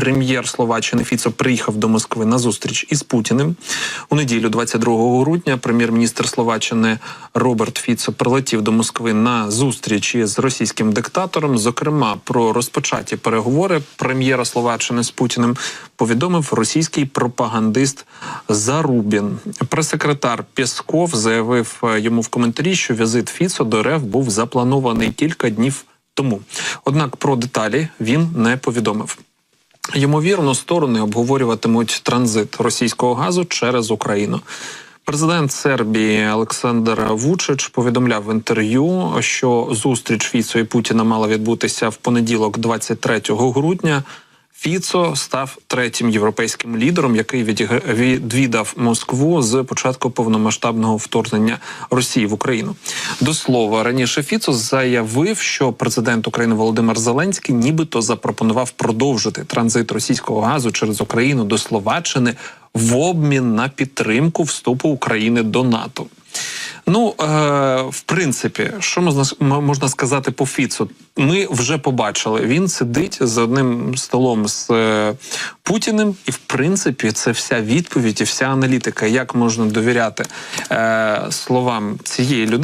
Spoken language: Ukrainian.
прем'єр Словаччини Фіцо приїхав до Москви на зустріч із Путіним. У неділю, 22 грудня, прем'єр-міністр Словаччини Роберт Фіцо прилетів до Москви на зустріч із російським диктатором. Зокрема, про розпочаті переговори прем'єра Словаччини з Путіним повідомив російський пропагандист Зарубін. Прес-секретар Пєсков заявив е, йому в коментарі, що візит Фіцо до РФ був запланований кілька днів тому. Однак про деталі він не повідомив. Ймовірно, сторони обговорюватимуть транзит російського газу через Україну. Президент Сербії Олександр Вучич повідомляв в інтерв'ю, що зустріч Фіцо і Путіна мала відбутися в понеділок, 23 грудня. Фіцо став третім європейським лідером, який відвідав Москву з початку повномасштабного вторгнення Росії в Україну. До слова, раніше Фіцо заявив, що президент України Володимир Зеленський нібито запропонував продовжити транзит російського газу через Україну до Словаччини в обмін на підтримку вступу України до НАТО. Ну, е, в принципі, що можна можна сказати по Фіцу? Ми вже побачили. Він сидить за одним столом з е, Путіним, і в принципі, це вся відповідь і вся аналітика, як можна довіряти е, словам цієї людини.